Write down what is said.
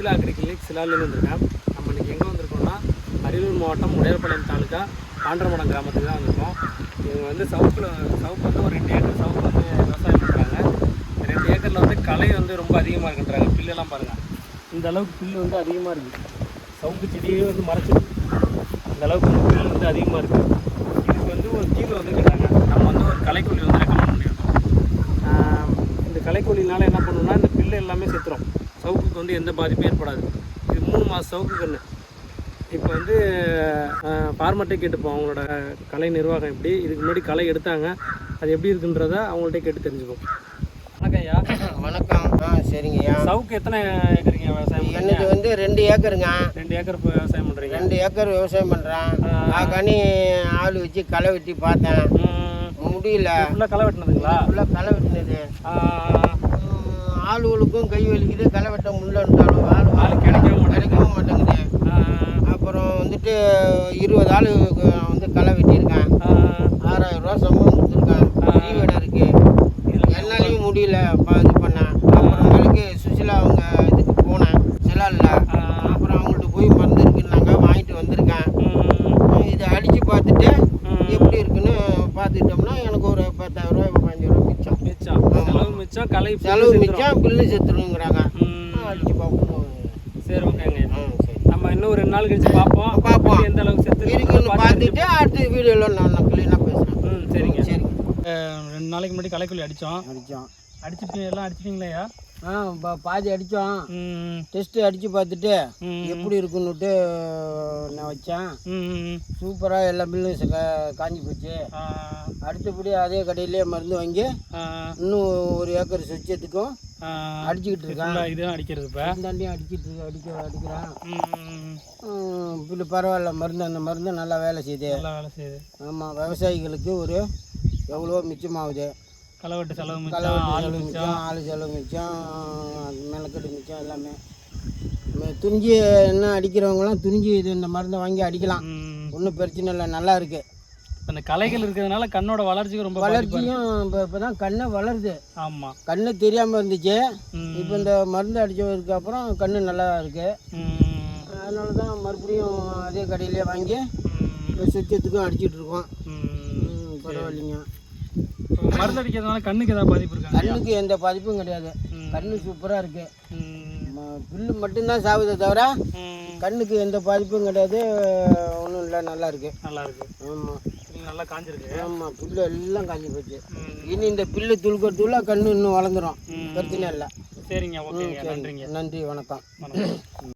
Susheela agri clinic சிலாலேருந்து வந்திருக்கேன். நம்ம இன்னைக்கு எங்கே வந்திருக்கோம்னா அரியலூர் மாவட்டம் உடையர்பாளையம் தாலுக்கா பாண்டரமடம் கிராமத்துக்கு தான் வந்திருக்கோம். இவங்க வந்து சவுக்கில் சவுக்கு வந்து ஒரு ரெண்டு ஏக்கர் சவுக்கு வந்து விவசாயம் பண்ணுறாங்க ரெண்டு ஏக்கரில் வந்து களை வந்து ரொம்ப அதிகமாக இருக்குன்றாங்க. பில்லெல்லாம் பாருங்கள் இந்த அளவுக்கு பில்லு வந்து அதிகமாக இருக்குது சவுக்கு செடியே வந்து மறைச்சிருக்கு. இந்த அளவுக்கு வந்து பில்லு வந்து அதிகமாக இருக்குது இதுக்கு வந்து ஒரு தீர்வு வந்து கேட்டாங்க. நம்ம வந்து ஒரு களைக்கொல்லி வந்து ரெக்கமெண்ட் பண்ணியிருக்கோம் இந்த களைக்கொல்லினால என்ன பண்ணணும்னா இந்த பில்லு எல்லாமே செத்துரும். சவுக்குக்கு வந்து எந்த பாதிப்பும் ஏற்படாது. இது மூணு மாதம் சவுக்கு கன்று இப்போ வந்து ஃபார்மர்ட்டே கேட்டுப்போம். அவங்களோட கலை நிர்வாகம் எப்படி இதுக்கு முன்னாடி களை எடுத்தாங்க அது எப்படி இருக்குன்றத அவங்கள்ட்ட கேட்டு தெரிஞ்சுப்போம். வணக்கம் ஐயா. வணக்கம். ஆ சரிங்கய்யா சவுக்கு எத்தனை ஏக்கருங்க விவசாயம்? எனக்கு வந்து ரெண்டு ஏக்கருங்க. ரெண்டு ஏக்கர் விவசாயம் பண்ணுறீங்க ரெண்டு ஏக்கர் விவசாயம் பண்ணுறேன் ஆகானி ஆள் வச்சு களை வெட்டி பார்த்தேன். முடியல. ஃபுல்லாக களை வெட்டினதுங்களா? ஃபுல்லாக களை வெட்டினது. கை வலிக்குது களை வெட்ட முடியலன்றாலும் ஆள் கிடைக்கவும். கிடைக்கவும் மாட்டேங்குது அப்புறம் வந்துட்டு இருபது ஆள் வந்து களை வெட்டியிருக்கேன் ஆஹ் ஆறாயிரம் ரூபா சம்பளம் கொடுத்துருக்கேன் தீவடை இருக்கு இதுல என்னாலையும் முடியல ப- இது பண்ணேன் அப்புறமேலுக்கு சுசிலா அவங்க இதுக்கு போனேன் சிலாலில் ஆஹ் அப்புறம் அவங்கள்ட்ட போய் மருந்து இருக்குன்னாங்க வாங்கிட்டு வந்திருக்கேன் ம், இதை அடித்து பார்த்துட்டு ம். எப்படி இருக்குன்னு பார்த்துக்கிட்டோம்னா எனக்கு ஒரு பத்தாயிரம் ரூபாய் பதினஞ்சு ரூபா மிச்சம் மிச்சம் செலவு மிச்சம் கலை செலவு மிச்சம் பில்லு செத்துருங்கிறாங்க. ம், அடித்து பார்ப்போம். சரி ஓகேங்க. நம்ம இன்னும் ஒரு ரெண்டு நாள் கழிச்சு பார்ப்போம். பார்ப்போம். எந்த அளவுக்கு செத்து இருக்குன்னு பார்த்துட்டு அடுத்த வீடியோவில் நான் நான் க்ளீனாக பேசுகிறேன் ம் சரிங்க. சரி ரெண்டு நாளைக்கு முன்னாடி களைக்கொல்லி அடித்தோம். அடித்தோம். அடிச்சுட்டு எல்லாம் அடிச்சிட்டிங்களா ஆ பா- பாதி அடித்தோம். ம். டெஸ்ட்டு அடித்து பார்த்துட்டு. எப்படி இருக்குன்னுட்டு நான் வச்சேன். சூப்பராக எல்லா பில்லும் காஞ்சி போச்சு. ஆ, அடுத்தபடி அதே கடையிலே மருந்து வாங்கி இன்னும் ஒரு ஏக்கர் சொச்சத்துக்கும். அடிச்சுக்கிட்டு இருக்கேன். இதுதான் அடிக்கிறது இப்போ? தாண்டியும் அடிச்சிட்டு அடிக்க அடிக்கிறேன். பில்லு பரவாயில்ல மருந்து அந்த மருந்து நல்லா வேலை செய்யுது. நல்லா வேலை செய்யுது. ஆமாம் விவசாயிகளுக்கு ஒரு எவ்வளோ மிச்சமாகுது. களவெட்டு செலவு மிச்சம் ஆள் செலவு மிச்சம். ஆள் செலவு மிச்சம் மெனக்கெட்டு மிச்சம் எல்லாமே. துணிஞ்சு என்ன அடிக்கிறவங்களாம் துணிஞ்சு இது இந்த மருந்தை வாங்கி அடிக்கலாம். ஒன்றும் பிரச்சனை இல்லை நல்லா இருக்குது அந்த களைகள் இருக்கிறதுனால கண்ணோட வளர்ச்சிக்கு ரொம்ப வளர்ச்சியும் இப்போ இப்போ தான் கண்ணு வளருது. ஆமாம் கண்ணு தெரியாமல் இருந்துச்சு. இப்போ இந்த மருந்து அடித்ததுக்கு அப்புறம் கண்ணு நல்லா இருக்குது அதனால தான் மறுபடியும் அதே கடையிலே வாங்கி ம், இப்போ சுத்தத்துக்கும் அடிச்சிட்டு இருக்கோம். பரவாயில்லைங்க. மருந்து அடிக்கிறதுனால கண்ணுக்கு ஏதாவது பாதிப்பு இருக்காங்க கண்ணுக்கு எந்த பாதிப்பும் கிடையாது. கண்ணு சூப்பராக இருக்குது புல்லு மட்டும்தான் சாகுதே தவிர. கண்ணுக்கு எந்த பாதிப்பும் கிடையாது. ஒன்றும் இல்லை நல்லா இருக்கு. நல்லா இருக்கு. ஆமாம் நல்லா காஞ்சிருக்கு. ஆமாம் புல்லு எல்லாம் காஞ்சி போச்சு. இனி இந்த புல்லு துளுக்கிறதுக்குள்ள கண்ணு இன்னும் வளர்ந்துடும். பிரச்சனை இல்லை. சரிங்க ஓகேங்க நன்றிங்க. நன்றி வணக்கம்.